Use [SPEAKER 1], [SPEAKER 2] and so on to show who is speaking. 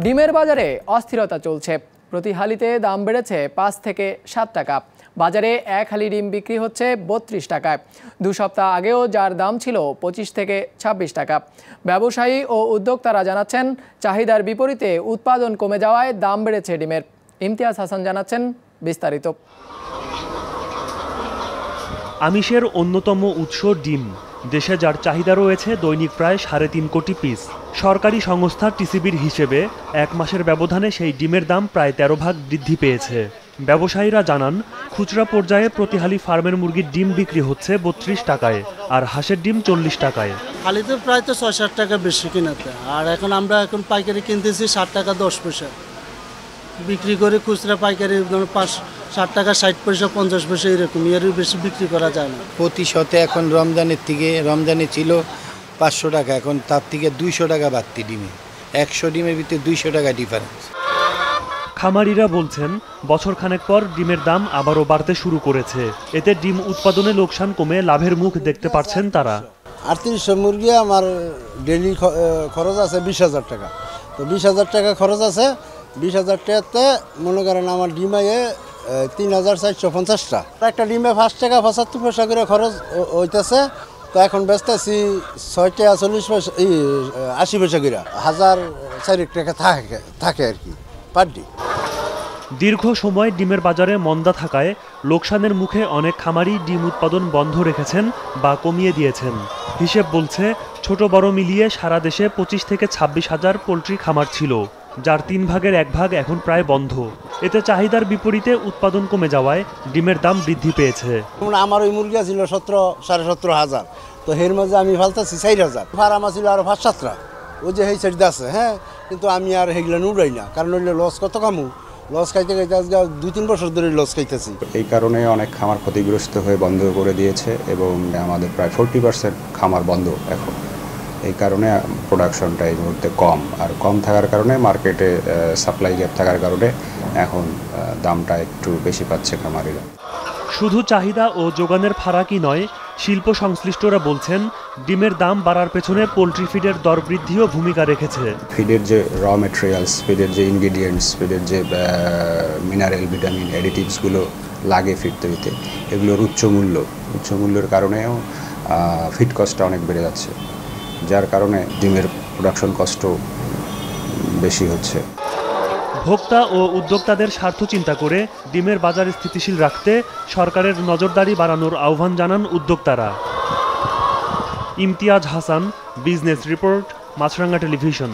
[SPEAKER 1] ডিমের বাজারে অস্থিরতা চলছে। প্রতি হালিতে দাম বেড়েছে পাঁচ থেকে সাত টাকা। বাজারে এক হালি ডিম বিক্রি হচ্ছে বত্রিশ টাকায়। দু সপ্তাহ আগেও যার দাম ছিল পঁচিশ থেকে ছাব্বিশ টাকা। ব্যবসায়ী ও উদ্যোক্তারা জানাচ্ছেন, চাহিদার বিপরীতে উৎপাদন কমে যাওয়ায় দাম বেড়েছে ডিমের। ইমতিয়াজ হাসান জানাচ্ছেন বিস্তারিত।
[SPEAKER 2] আমিষের অন্যতম উৎস ডিম। দেশে যার চাহিদা রয়েছে দৈনিক প্রায় সাড়ে তিন কোটি পিস সরকারি সংস্থা টিসিবির হিসেবে এক মাসের ব্যবধানে সেই ডিমের দাম প্রায় তেরো ভাগ বৃদ্ধি পেয়েছে। ব্যবসায়ীরা জানান, খুচরা পর্যায়ে প্রতিহালি ফার্মের মুরগির ডিম বিক্রি হচ্ছে বত্রিশ টাকায় আর হাঁসের ডিম চল্লিশ টাকায়।
[SPEAKER 3] হালিতে প্রায় তো ছয় ষাট টাকা বেশি কিনাতে। আর এখন আমরা এখন পাইকারি কিনতেছি ষাট টাকা দশ পয়সা। বিক্রি করে খুচরা পাইকারি পাঁচ ষাট টাকা ষাট পয়সা পঞ্চাশ পয়সা এরকম এর বেশি বিক্রি করা যায় না।
[SPEAKER 4] প্রতি শতে এখন রমজানের থেকে রমজানে ছিল পাঁচশো টাকা এখন তার থেকে দুইশো টাকা বাড়তি ডিমে। একশো ডিমের ভিতরে দুইশো টাকা ডিফারেন্স
[SPEAKER 2] খামারিরা বলছেন বছর খানেক পর ডিমের দাম আবারও বাড়তে শুরু করেছে। এতে ডিম উৎপাদনে লোকসান কমে লাভের মুখ দেখতে পারছেন তারা।
[SPEAKER 5] আটত্রিশশো মুরগি আমার ডেলি খরচ আছে বিশ হাজার টাকা। তো বিশ হাজার টাকা খরচ আছে বিশ হাজার টাকাতে মনে করেন আমার ডিমাইয়ে তিন হাজার চারশো পঞ্চাশটা। একটা ডিমে পাঁচ টাকা পঁচাত্তর পয়সা করে খরচ হইতেছে। তো এখন বেচতেছি ছয় টাকা চল্লিশ পয়সা আশি পয়সা করে। হাজার চারিক টাকা থাকে থাকে আর কি, পার ডে
[SPEAKER 2] দীর্ঘ সময় ডিমের বাজারে মন্দা থাকায় লোকসানের মুখে অনেক খামারি ডিম উৎপাদন বন্ধ রেখেছেন বা কমিয়ে দিয়েছেন। হিসেব বলছে, ছোট বড় মিলিয়ে সারা দেশে পঁচিশ থেকে ছাব্বিশ হাজার পোলট্রি খামার ছিল, যার তিন ভাগের এক ভাগ এখন প্রায় বন্ধ। এতে চাহিদার বিপরীতে উৎপাদন কমে যাওয়ায় ডিমের দাম বৃদ্ধি পেয়েছে।
[SPEAKER 5] যেমন আমার ওই মুরগি ছিল সতেরো সাড়ে সতেরো হাজার। তো এর মাঝে আমি ফালতাছি চার হাজার। ফার্ম ছিল আরও পাঁচ সাতটা। ওই যে সেই সাইডে আছে হ্যাঁ? কিন্তু আমি আর সেগুলো উড়াই না। কারণ ওইগুলো লস কত কামু? লস খাইতে খাইতে আজকে দুই তিন বছর ধরে লস খাইতেছি।
[SPEAKER 6] এই কারণে অনেক খামার ক্ষতিগ্রস্ত হয়ে বন্ধ করে দিয়েছে এবং আমাদের প্রায় ফোরটি পার্সেন্ট খামার বন্ধ এখন। এই কারণে প্রোডাকশনটা এই মুহূর্তে কম। আর কম থাকার কারণে মার্কেটে সাপ্লাই গ্যাপ থাকার কারণে এখন দামটা একটু বেশি পাচ্ছে খামারিরা।
[SPEAKER 2] শুধু চাহিদা ও যোগানের ফারাকই নয় শিল্প সংশ্লিষ্টরা বলছেন ডিমের দাম বাড়ার পেছনে পোলট্রি ফিডের দর বৃদ্ধিও ভূমিকা রেখেছে।
[SPEAKER 6] ফিডের যে র মেটেরিয়ালস ফিডের যে ইনগ্রিডিয়েন্টস ফিডের যে মিনারেল ভিটামিন অ্যাডিটিভসগুলো লাগে ফিড তৈরিতে এগুলোর উচ্চ মূল্য। উচ্চ মূল্যের কারণেও ফিড কস্টটা অনেক বেড়ে যাচ্ছে। যার কারণে ডিমের প্রোডাকশন কষ্ট বেশি হচ্ছে।
[SPEAKER 2] ভোক্তা ও উদ্যোক্তাদের স্বার্থ চিন্তা করে ডিমের বাজার স্থিতিশীল রাখতে সরকারের নজরদারি বাড়ানোর আহ্বান জানান উদ্যোক্তারা। Imtiaz Hasan, business report, Maasranga television.